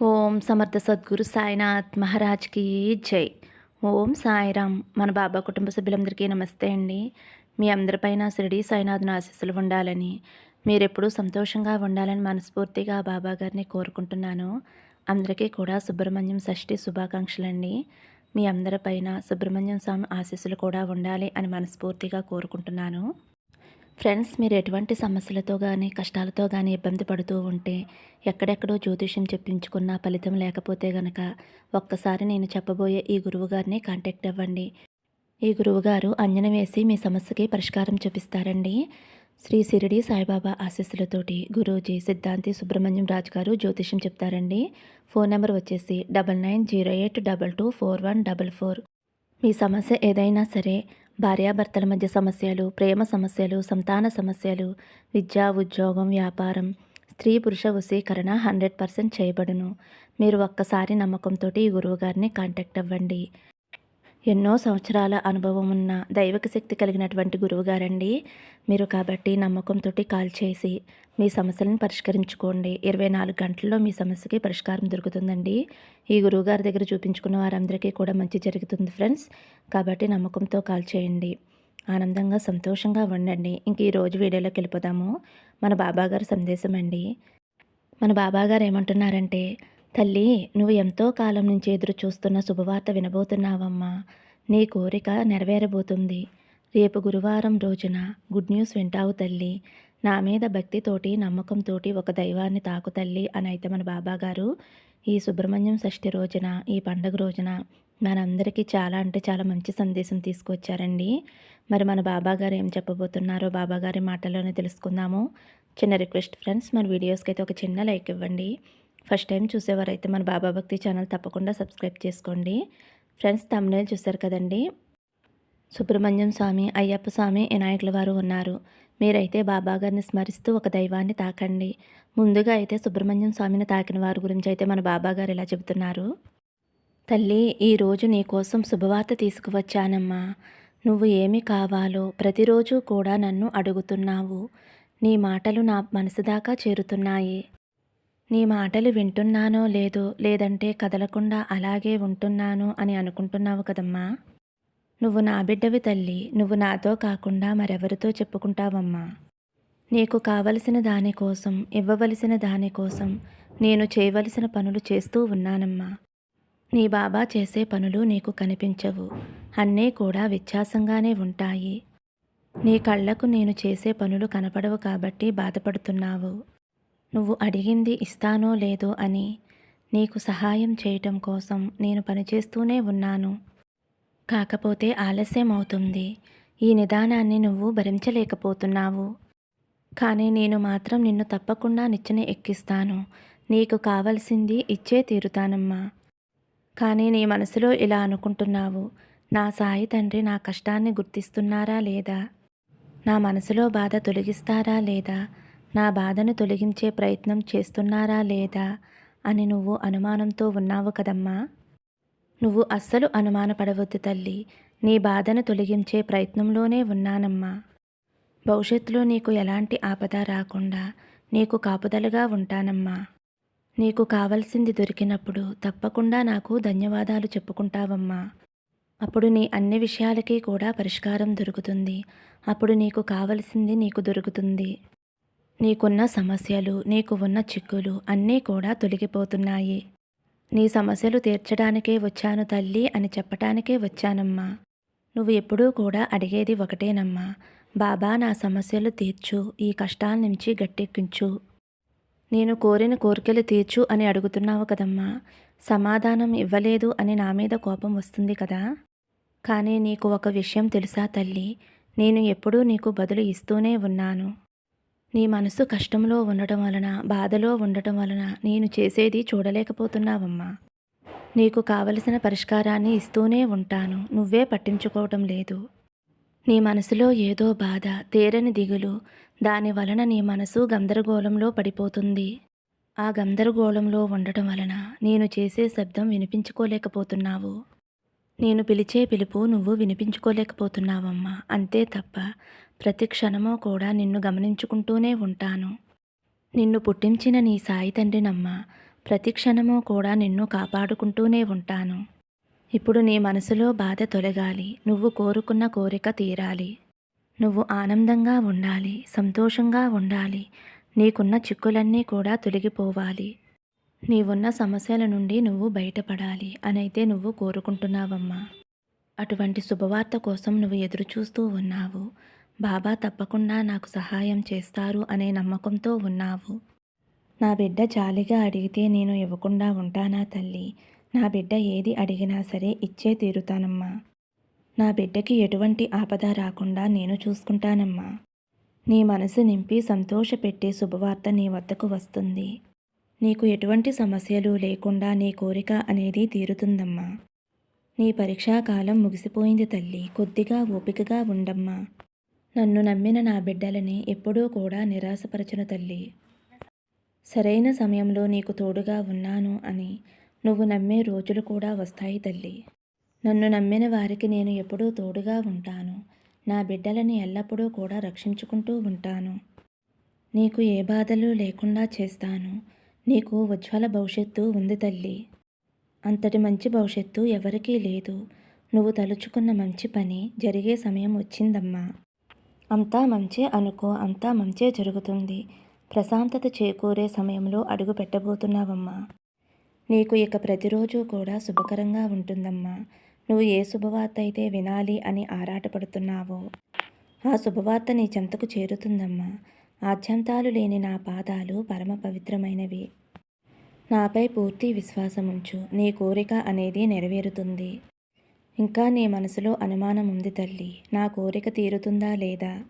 ఓం సమర్థ సద్గురు సాయినాథ్ మహారాజ్కి జై. ఓం సాయిరామ్ మన బాబా కుటుంబ సభ్యులందరికీ నమస్తే అండి. మీ అందరిపైన షిరిడి సాయినాథ్ను ఆశీస్సులు ఉండాలని మీరెప్పుడూ సంతోషంగా ఉండాలని మనస్ఫూర్తిగా బాబా గారిని కోరుకుంటున్నాను. అందరికీ కూడా సుబ్రహ్మణ్యం షష్ఠి శుభాకాంక్షలండి. మీ అందరిపైన సుబ్రహ్మణ్యం స్వామి ఆశీస్సులు కూడా ఉండాలి అని మనస్ఫూర్తిగా కోరుకుంటున్నాను. ఫ్రెండ్స్ మీరు ఎటువంటి సమస్యలతో కానీ కష్టాలతో కానీ ఇబ్బంది పడుతూ ఉంటే ఎక్కడెక్కడో జ్యోతిష్యం చెప్పించుకున్న ఫలితం లేకపోతే గనక ఒక్కసారి నేను చెప్పబోయే ఈ గురువు గారిని కాంటాక్ట్ అవ్వండి. ఈ గురువుగారు అంజన వేసి మీ సమస్యకి పరిష్కారం చూపిస్తారండి. శ్రీ సిరిడి సాయిబాబా ఆశీస్సులతోటి గురూజీ సిద్ధాంతి సుబ్రహ్మణ్యం రాజు గారు జ్యోతిష్యం చెప్తారండి. ఫోన్ నెంబర్ వచ్చేసి double nine zero eight double two four one double four. మీ సమస్య ఏదైనా సరే భార్యాభర్తల మధ్య సమస్యలు ప్రేమ సమస్యలు సంతాన సమస్యలు విద్య ఉద్యోగం వ్యాపారం స్త్రీ పురుష వశీకరణ హండ్రెడ్ పర్సెంట్ చేయబడును. మీరు ఒక్కసారి నమ్మకంతో ఈ గురువుగారిని కాంటాక్ట్ అవ్వండి. ఎన్నో సంవత్సరాల అనుభవం ఉన్న దైవక శక్తి కలిగినటువంటి గురువుగారండి. మీరు కాబట్టి నమ్మకంతో కాల్ చేసి మీ సమస్యలను పరిష్కరించుకోండి. ఇరవై నాలుగు గంటల్లో మీ సమస్యకి పరిష్కారం దొరుకుతుందండి. ఈ గురువుగారి దగ్గర చూపించుకున్న వారందరికీ కూడా మంచి జరుగుతుంది ఫ్రెండ్స్. కాబట్టి నమ్మకంతో కాల్ చేయండి. ఆనందంగా సంతోషంగా ఉండండి. ఇంక ఈరోజు వీడియోలోకి వెళ్ళిపోదాము. మన బాబాగారు సందేశం అండి మన బాబాగారు ఏమంటున్నారంటే తల్లి నువ్వు ఎంతో కాలం నుంచి ఎదురు చూస్తున్న శుభవార్త వినబోతున్నావమ్మా. నీ కోరిక నెరవేరబోతుంది. రేపు గురువారం రోజున గుడ్ న్యూస్ వింటావు తల్లి. నా మీద భక్తితోటి నమ్మకంతోటి ఒక దైవాన్ని తాకు తల్లి అని అయితే మన బాబాగారు ఈ సుబ్రహ్మణ్యం షష్ఠి రోజున ఈ పండగ రోజున మనందరికీ చాలా అంటే చాలా మంచి సందేశం తీసుకొచ్చారండి. మరి మన బాబాగారు ఏం చెప్పబోతున్నారో బాబాగారి మాటల్లోనే తెలుసుకుందాము. చిన్న రిక్వెస్ట్ ఫ్రెండ్స్ మన వీడియోస్కి అయితే ఒక చిన్న లైక్ ఇవ్వండి. ఫస్ట్ టైం చూసేవారైతే మన బాబా భక్తి ఛానల్ తప్పకుండా సబ్స్క్రైబ్ చేసుకోండి. ఫ్రెండ్స్ తమిళ చూస్తారు కదండి? సుబ్రహ్మణ్యం స్వామి అయ్యప్ప స్వామి వినాయకుల వారు ఉన్నారు. మీరైతే బాబా గారిని స్మరిస్తూ ఒక దైవాన్ని తాకండి. ముందుగా అయితే సుబ్రహ్మణ్యం స్వామిని తాకిన వారి గురించి అయితే మన బాబా గారు ఇలా చెబుతున్నారు. తల్లి ఈరోజు నీకోసం శుభవార్త తీసుకువచ్చానమ్మా. నువ్వు ఏమి కావాలో ప్రతిరోజు కూడా నన్ను అడుగుతున్నావు. నీ మాటలు నా మనసు దాకా చేరుతున్నాయి. నీ మాటలు వింటున్నానో లేదో లేదంటే కదలకుండా అలాగే ఉంటున్నాను అని అనుకుంటున్నావు కదమ్మా. నువ్వు నా బిడ్డవి తల్లి నువ్వు నాతో కాకుండా మరెవరితో చెప్పుకుంటావమ్మా. నీకు కావలసిన దానికోసం ఇవ్వవలసిన దానికోసం నేను చేయవలసిన పనులు చేస్తూ ఉన్నానమ్మా. నీ బాబా చేసే పనులు నీకు కనిపించవు అన్నీ కూడా వ్యత్యాసంగానే ఉంటాయి. నీ కళ్ళకు నేను చేసే పనులు కనపడవు కాబట్టి బాధపడుతున్నావు. నువ్వు అడిగింది ఇస్తానో లేదో అని నీకు సహాయం చేయటం కోసం నేను పనిచేస్తూనే ఉన్నాను. కాకపోతే ఆలస్యం అవుతుంది ఈ నిదానాన్ని నువ్వు భరించలేకపోతున్నావు. కానీ నేను మాత్రం నిన్ను తప్పకుండా నిచ్చెన ఎక్కిస్తాను. నీకు కావలసింది ఇచ్చే తీరుతానమ్మా. కానీ నీ మనసులో ఇలా అనుకుంటున్నావు. నా సాయి తండ్రి నా కష్టాన్ని గుర్తిస్తున్నారా లేదా? నా మనసులో బాధ తొలగిస్తారా లేదా? నా బాధను తొలగించే ప్రయత్నం చేస్తున్నారా లేదా అని నువ్వు అనుమానంతో ఉన్నావు కదమ్మా. నువ్వు అస్సలు అనుమానపడవద్దు తల్లి. నీ బాధను తొలగించే ప్రయత్నంలోనే ఉన్నానమ్మా. భవిష్యత్తులో నీకు ఎలాంటి ఆపద రాకుండా నీకు కాపుదలుగా ఉంటానమ్మా. నీకు కావలసింది దొరికినప్పుడు తప్పకుండా నాకు ధన్యవాదాలు చెప్పుకుంటావమ్మా. అప్పుడు నీ అన్ని విషయాలకి కూడా పరిష్కారం దొరుకుతుంది. అప్పుడు నీకు కావలసింది నీకు దొరుకుతుంది. నీకున్న సమస్యలు నీకు ఉన్న చిక్కులు అన్నీ కూడా తొలగిపోతున్నాయి. నీ సమస్యలు తీర్చడానికే వచ్చాను తల్లి అని చెప్పటానికే వచ్చానమ్మా. నువ్వు ఎప్పుడూ కూడా అడిగేది ఒకటేనమ్మా. బాబా నా సమస్యలు తీర్చు ఈ కష్టాల నుంచి గట్టెక్కించు. నేను కోరిన కోరికలు తీర్చు అని అడుగుతున్నావు కదమ్మా. సమాధానం ఇవ్వలేదు అని నా మీద కోపం వస్తుంది కదా. కానీ నీకు ఒక విషయం తెలుసా తల్లి? నేను ఎప్పుడూ నీకు బదులు ఇస్తూనే ఉన్నాను. నీ మనసు కష్టంలో ఉండటం వలన బాధలో ఉండటం వలన నేను చేసేది చూడలేకపోతున్నావమ్మా. నీకు కావలసిన పరిష్కారాన్ని ఇస్తూనే ఉంటాను. నువ్వే పట్టించుకోవటం లేదు. నీ మనసులో ఏదో బాధ తేరని దిగులు దాని వలన నీ మనసు గందరగోళంలో పడిపోతుంది. ఆ గందరగోళంలో ఉండటం వలన నేను చేసే శబ్దం వినిపించుకోలేకపోతున్నావు. నేను పిలిచే పిలుపు నువ్వు వినిపించుకోలేకపోతున్నావమ్మా. అంతే తప్ప ప్రతి క్షణమో కూడా నిన్ను గమనించుకుంటూనే ఉంటాను. నిన్ను పుట్టించిన నీ సాయి తండ్రినమ్మా ప్రతి క్షణము కూడా నిన్ను కాపాడుకుంటూనే ఉంటాను. ఇప్పుడు నీ మనసులో బాధ తొలగాలి. నువ్వు కోరుకున్న కోరిక తీరాలి. నువ్వు ఆనందంగా ఉండాలి. సంతోషంగా ఉండాలి. నీకున్న చిక్కులన్నీ కూడా తొలగిపోవాలి. నీవున్న సమస్యల నుండి నువ్వు బయటపడాలి అనైతే నువ్వు కోరుకుంటున్నావమ్మా. అటువంటి శుభవార్త కోసం నువ్వు ఎదురుచూస్తూ ఉన్నావు. బాబా తప్పకుండా నాకు సహాయం చేస్తారు అనే నమ్మకంతో ఉన్నావు. నా బిడ్డ జాలిగా అడిగితే నేను ఇవ్వకుండా ఉంటానా తల్లి? నా బిడ్డ ఏది అడిగినా సరే ఇచ్చే తీరుతానమ్మా. నా బిడ్డకి ఎటువంటి ఆపద రాకుండా నేను చూసుకుంటానమ్మా. నీ మనసు నింపి సంతోషపెట్టే శుభవార్త నీ వద్దకు వస్తుంది. నీకు ఎటువంటి సమస్యలు లేకుండా నీ కోరిక అనేది తీరుతుందమ్మా. నీ పరీక్షా కాలం ముగిసిపోయింది తల్లి. కొద్దిగా ఓపికగా ఉండమ్మా. నన్ను నమ్మిన నా బిడ్డలని ఎప్పుడూ కూడా నిరాశపరచిన తల్లి. సరైన సమయంలో నీకు తోడుగా ఉన్నాను అని నువ్వు నమ్మే రోజులు కూడా వస్తాయి తల్లి. నన్ను నమ్మిన వారికి నేను ఎప్పుడూ తోడుగా ఉంటాను. నా బిడ్డలని ఎల్లప్పుడూ కూడా రక్షించుకుంటూ ఉంటాను. నీకు ఏ బాధలు లేకుండా చేస్తాను. నీకు ఉజ్వల భవిష్యత్తు ఉంది తల్లి. అంతటి మంచి భవిష్యత్తు ఎవరికీ లేదు. నువ్వు తలుచుకున్న మంచి పని జరిగే సమయం వచ్చిందమ్మా. అంతా మంచే అనుకో అంతా మంచే జరుగుతుంది. ప్రశాంతత చేకూరే సమయంలో అడుగు పెట్టబోతున్నావమ్మా. నీకు ఇక ప్రతిరోజు కూడా శుభకరంగా ఉంటుందమ్మా. నువ్వు ఏ శుభవార్త అయితే వినాలి అని ఆరాటపడుతున్నావో ఆ శుభవార్త నీ చెంతకు చేరుతుందమ్మా. ఆద్యంతాలు లేని నా పాదాలు పరమ పవిత్రమైనవి. నాపై పూర్తి విశ్వాసముంచు నీ కోరిక అనేది నెరవేరుతుంది. ఇంకా నీ మనసులో అనుమానం ఉంది తల్లి. నా కోరిక తీరుతుందా లేదా?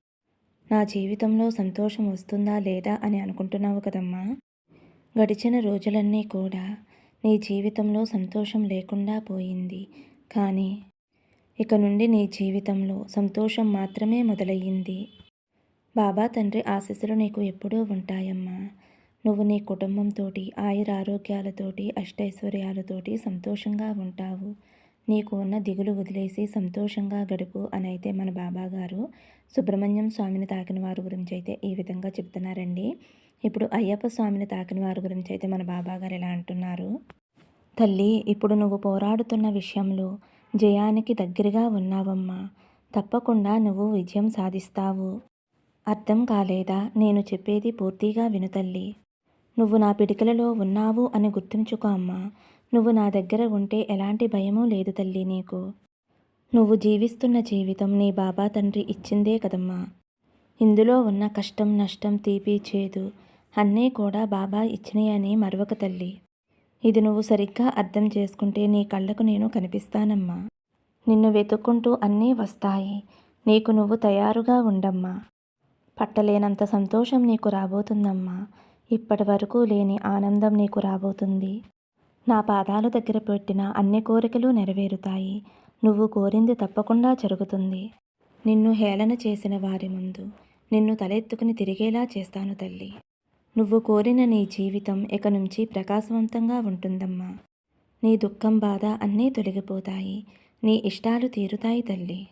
నా జీవితంలో సంతోషం వస్తుందా లేదా అని అనుకుంటున్నావు కదమ్మా. గడిచిన రోజులన్నీ కూడా నీ జీవితంలో సంతోషం లేకుండా పోయింది. కానీ ఇక నుండి నీ జీవితంలో సంతోషం మాత్రమే మొదలయ్యింది. బాబా తండ్రి ఆశీస్సులు నీకు ఎప్పుడూ ఉంటాయమ్మా. నువ్వు నీ కుటుంబంతో ఆయురారోగ్యాలతోటి అష్టైశ్వర్యాలతోటి సంతోషంగా ఉంటావు. నీకు ఉన్న దిగులు వదిలేసి సంతోషంగా గడుపు అని అయితే మన బాబా గారు సుబ్రహ్మణ్యం స్వామిని తాకిన వారి గురించి అయితే ఈ విధంగా చెప్తున్నారండి. ఇప్పుడు అయ్యప్ప స్వామిని తాకిన వారి గురించి అయితే మన బాబా గారు ఎలా అంటున్నారు? తల్లి ఇప్పుడు నువ్వు పోరాడుతున్న విషయంలో జయానికి దగ్గరగా ఉన్నావమ్మా. తప్పకుండా నువ్వు విజయం సాధిస్తావు. అర్థం కాలేదా? నేను చెప్పేది పూర్తిగా విను తల్లి. నువ్వు నా పిడికలలో ఉన్నావు అని గుర్తుంచుకో అమ్మా. నువ్వు నా దగ్గర ఉంటే ఎలాంటి భయమూ లేదు తల్లి నీకు. నువ్వు జీవిస్తున్న జీవితం నీ బాబా తండ్రి ఇచ్చిందే కదమ్మా. ఇందులో ఉన్న కష్టం నష్టం తీపి చేదు అన్నీ కూడా బాబా ఇచ్చినాయని మరొక తల్లి. ఇది నువ్వు సరిగ్గా అర్థం చేసుకుంటే నీ కళ్ళకు నేను కనిపిస్తానమ్మా. నిన్ను వెతుక్కుంటూ అన్నీ వస్తాయి. నీకు నువ్వు తయారుగా ఉండమ్మా. పట్టలేనంత సంతోషం నీకు రాబోతుందమ్మా. ఇప్పటి వరకు లేని ఆనందం నీకు రాబోతుంది. నా పాదాల దగ్గర పెట్టిన అన్ని కోరికలు నెరవేరుతాయి. నువ్వు కోరింది తప్పకుండా జరుగుతుంది. నిన్ను హేళన చేసిన వారి ముందు నిన్ను తలెత్తుకుని తిరిగేలా చేస్తాను తల్లి. నువ్వు కోరిన నీ జీవితం ఇక నుంచి ప్రకాశవంతంగా ఉంటుందమ్మా. నీ దుఃఖం బాధ అన్నీ తొలగిపోతాయి. నీ ఇష్టాలు తీరుతాయి తల్లి.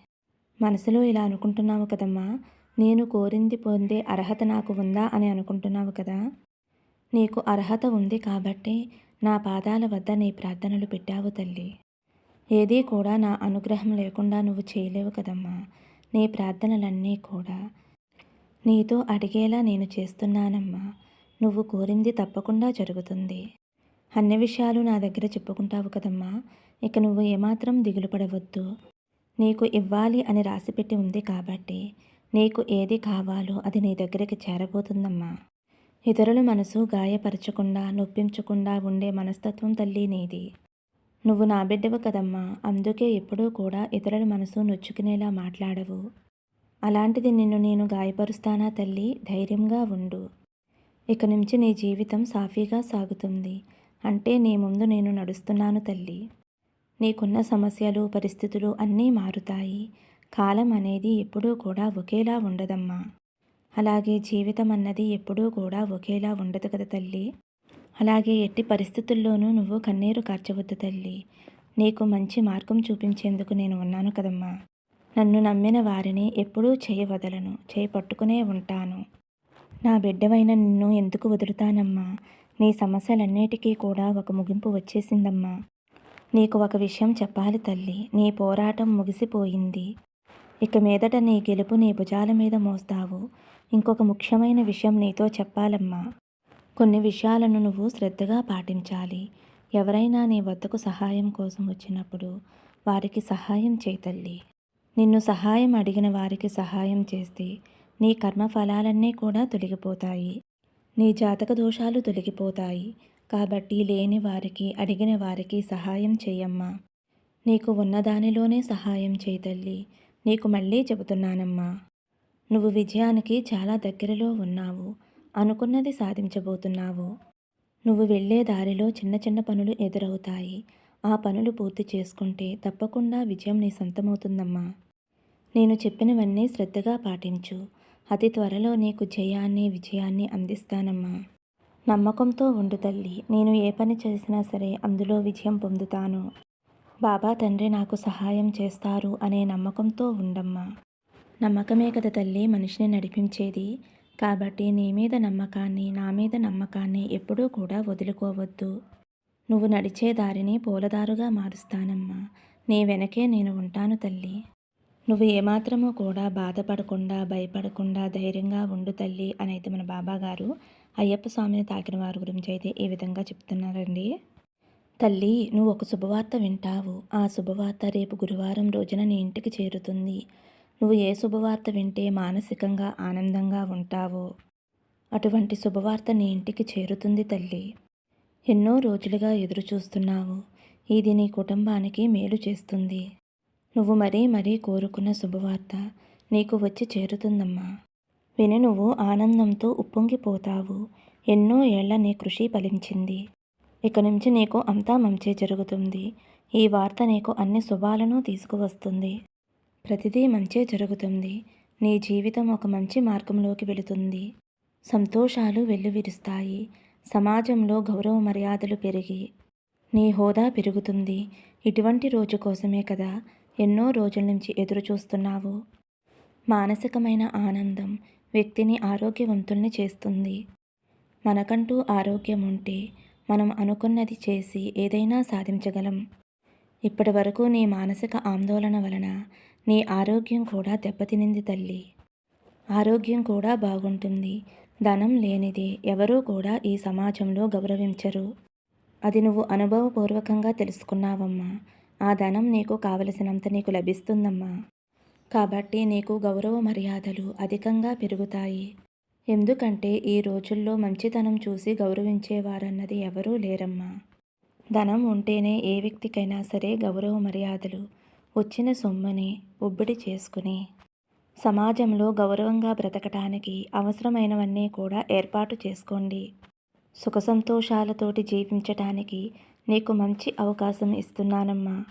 మనసులో ఇలా అనుకుంటున్నావు కదమ్మా. నేను కోరింది పొందే అర్హత నాకు ఉందా అని అనుకుంటున్నావు కదా. నీకు అర్హత ఉంది కాబట్టి నా పాదాల వద్ద నీ ప్రార్థనలు పెట్టావు తల్లి. ఏదీ కూడా నా అనుగ్రహం లేకుండా నువ్వు చేయలేవు కదమ్మా. నీ ప్రార్థనలన్నీ కూడా. నీతో అడిగేలా నేను చేస్తున్నానమ్మా. నువ్వు కోరింది తప్పకుండా జరుగుతుంది. అన్ని విషయాలు నా దగ్గర చెప్పుకుంటావు కదమ్మా. ఇక నువ్వు ఏమాత్రం దిగులు పడవద్దు. నీకు ఇవ్వాలి అని రాసిపెట్టి ఉంది కాబట్టి నీకు ఏది కావాలో అది నీ దగ్గరికి చేరబోతుందమ్మా. ఇతరుల మనసు గాయపరచకుండా నొప్పించకుండా ఉండే మనస్తత్వం తల్లి నీది. నువ్వు నా బిడ్డవు కదమ్మా. అందుకే ఎప్పుడూ కూడా ఇతరుల మనసు నొచ్చుకునేలా మాట్లాడవు. అలాంటిది నిన్ను నేను గాయపరుస్తానా తల్లి? ధైర్యంగా ఉండు. ఇక నుంచి నీ జీవితం సాఫీగా సాగుతుంది. అంటే నీ ముందు నేను నడుస్తున్నాను తల్లి. నీకున్న సమస్యలు పరిస్థితులు అన్నీ మారుతాయి. కాలం అనేది ఎప్పుడూ కూడా ఒకేలా ఉండదమ్మా. అలాగే జీవితం అన్నది ఎప్పుడూ కూడా ఒకేలా ఉండదు కదా తల్లి. అలాగే ఎట్టి పరిస్థితుల్లోనూ నువ్వు కన్నీరు కార్చవద్దు తల్లి. నీకు మంచి మార్గం చూపించేందుకు నేను ఉన్నాను కదమ్మా. నన్ను నమ్మిన వారిని ఎప్పుడూ చేయవదలను చేయి పట్టుకునే ఉంటాను. నా బిడ్డవైన నిన్ను ఎందుకు వదులుతానమ్మా? నీ సమస్యలన్నిటికీ కూడా ఒక ముగింపు వచ్చేసిందమ్మా. నీకు ఒక విషయం చెప్పాలి తల్లి. నీ పోరాటం ముగిసిపోయింది. ఇక మీదట నీ గెలుపు నీ భుజాల మీద మోస్తావు. ఇంకొక ముఖ్యమైన విషయం నీతో చెప్పాలమ్మా. కొన్ని విషయాలను నువ్వు శ్రద్ధగా పాటించాలి. ఎవరైనా నీ వద్దకు సహాయం కోసం వచ్చినప్పుడు వారికి సహాయం చేయతల్లి నిన్ను సహాయం అడిగిన వారికి సహాయం చేస్తే నీ కర్మ ఫలాలన్నీ కూడా తొలగిపోతాయి. నీ జాతక దోషాలు తొలగిపోతాయి. కాబట్టి లేని వారికి అడిగిన వారికి సహాయం చేయమ్మా. నీకు ఉన్నదానిలోనే సహాయం చేయతల్లి నీకు మళ్ళీ చెబుతున్నానమ్మా. నువ్వు విజయానికి చాలా దగ్గరలో ఉన్నావు. అనుకున్నది సాధించబోతున్నావు. నువ్వు వెళ్ళే దారిలో చిన్న చిన్న పనులు ఎదురవుతాయి. ఆ పనులు పూర్తి చేసుకుంటే తప్పకుండా విజయం నీ సొంతమవుతుందమ్మా. నేను చెప్పినవన్నీ శ్రద్ధగా పాటించు. అతి త్వరలో నీకు జయాన్ని విజయాన్ని అందిస్తానమ్మా. నమ్మకంతో ఉండు తల్లి. నేను ఏ పని చేసినా సరే అందులో విజయం పొందుతాను. బాబా తండ్రి నాకు సహాయం చేస్తారు అనే నమ్మకంతో ఉండమ్మా. నమ్మకమే కదా తల్లి మనిషిని నడిపించేది. కాబట్టి నీ మీద నమ్మకాన్ని నా మీద నమ్మకాన్ని ఎప్పుడూ కూడా వదులుకోవద్దు. నువ్వు నడిచే దారిని పూలదారుగా మారుస్తానమ్మా. నీ వెనకే నేను ఉంటాను తల్లి. నువ్వు ఏమాత్రమూ కూడా బాధపడకుండా భయపడకుండా ధైర్యంగా ఉండు తల్లి అనేది మన బాబా గారు అయ్యప్ప స్వామిని తాకిన వారి గురించి అయితే ఈ విధంగా చెప్తున్నారండి. తల్లి నువ్వు ఒక శుభవార్త వింటావు. ఆ శుభవార్త రేపు గురువారం రోజున నీ ఇంటికి చేరుతుంది. నువ్వు ఏ శుభవార్త వింటే మానసికంగా ఆనందంగా ఉంటావో. అటువంటి శుభవార్త నీ ఇంటికి చేరుతుంది తల్లి. ఎన్నో రోజులుగా ఎదురుచూస్తున్నావు ఇది నీ కుటుంబానికి మేలు చేస్తుంది. నువ్వు మరీ మరీ కోరుకున్న శుభవార్త నీకు వచ్చి చేరుతుందమ్మా. విని నువ్వు ఆనందంతో ఉప్పొంగిపోతావు. ఎన్నో ఏళ్ళ నీ కృషి ఫలించింది. ఇక నుంచి నీకు అంతా మంచే జరుగుతుంది. ఈ వార్త నీకు అన్ని శుభాలను తీసుకువస్తుంది. ప్రతిదీ మంచే జరుగుతుంది. నీ జీవితం ఒక మంచి మార్గంలోకి వెళుతుంది. సంతోషాలు వెల్లువిరుస్తాయి. సమాజంలో గౌరవ మర్యాదలు పెరిగి నీ హోదా పెరుగుతుంది. ఇటువంటి రోజు కోసమే కదా ఎన్నో రోజుల నుంచి ఎదురు చూస్తున్నావు మానసికమైన ఆనందం వ్యక్తిని ఆరోగ్యవంతుల్ని చేస్తుంది. మనకంటూ ఆరోగ్యం ఉంటే మనం అనుకున్నది చేసి ఏదైనా సాధించగలం. ఇప్పటి వరకు నీ మానసిక ఆందోళన వలన నీ ఆరోగ్యం కూడా దెబ్బతినింది తల్లి. ఆరోగ్యం కూడా బాగుంటుంది. ధనం లేనిది ఎవరూ కూడా ఈ సమాజంలో గౌరవించరు. అది నువ్వు అనుభవపూర్వకంగా తెలుసుకున్నావమ్మా. ఆ ధనం నీకు కావలసినంత నీకు లభిస్తుందమ్మా. కాబట్టి నీకు గౌరవ మర్యాదలు అధికంగా పెరుగుతాయి. ఎందుకంటే ఈ రోజుల్లో మంచితనం చూసి గౌరవించేవారన్నది ఎవరూ లేరమ్మా. ధనం ఉంటేనే ఏ వ్యక్తికైనా సరే గౌరవ మర్యాదలు వచ్చిన సొమ్ముని ఉబ్బడి చేసుకుని సమాజంలో గౌరవంగా బ్రతకటానికి అవసరమైనవన్నీ కూడా ఏర్పాటు చేసుకోండి. సుఖ సంతోషాలతోటి జీవించటానికి నీకు మంచి అవకాశం ఇస్తున్నానమ్మా.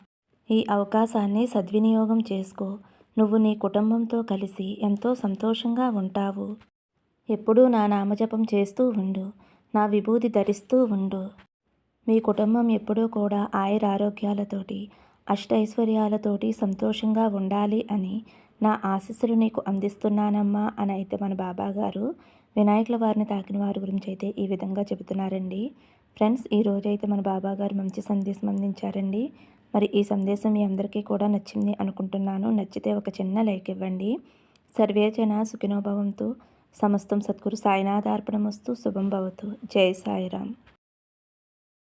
ఈ అవకాశాన్ని సద్వినియోగం చేసుకో. నువ్వు నీ కుటుంబంతో కలిసి ఎంతో సంతోషంగా ఉంటావు. ఎప్పుడూ నా నామజపం చేస్తూ ఉండు. నా విభూతి ధరిస్తూ ఉండు. మీ కుటుంబం ఎప్పుడూ కూడా ఆయురారోగ్యాలతోటి అష్టైశ్వర్యాలతోటి సంతోషంగా ఉండాలి అని నా ఆశీస్సులు నీకు అందిస్తున్నానమ్మా అని అయితే మన బాబాగారు వినాయకుల వారిని తాకిన వారి గురించి అయితే ఈ విధంగా చెబుతున్నారండి. ఫ్రెండ్స్ ఈ రోజైతే మన బాబాగారు మంచి సందేశం అందించారండి. మరి ఈ సందేశం మీ అందరికీ కూడా నచ్చింది అనుకుంటున్నాను. నచ్చితే ఒక చిన్న లైక్ ఇవ్వండి. సర్వేచన సుఖినోభవంతో. సమస్తం సద్గురు సాయినాథార్పణమస్తు. శుభం భవతు. జై సాయిరామ్.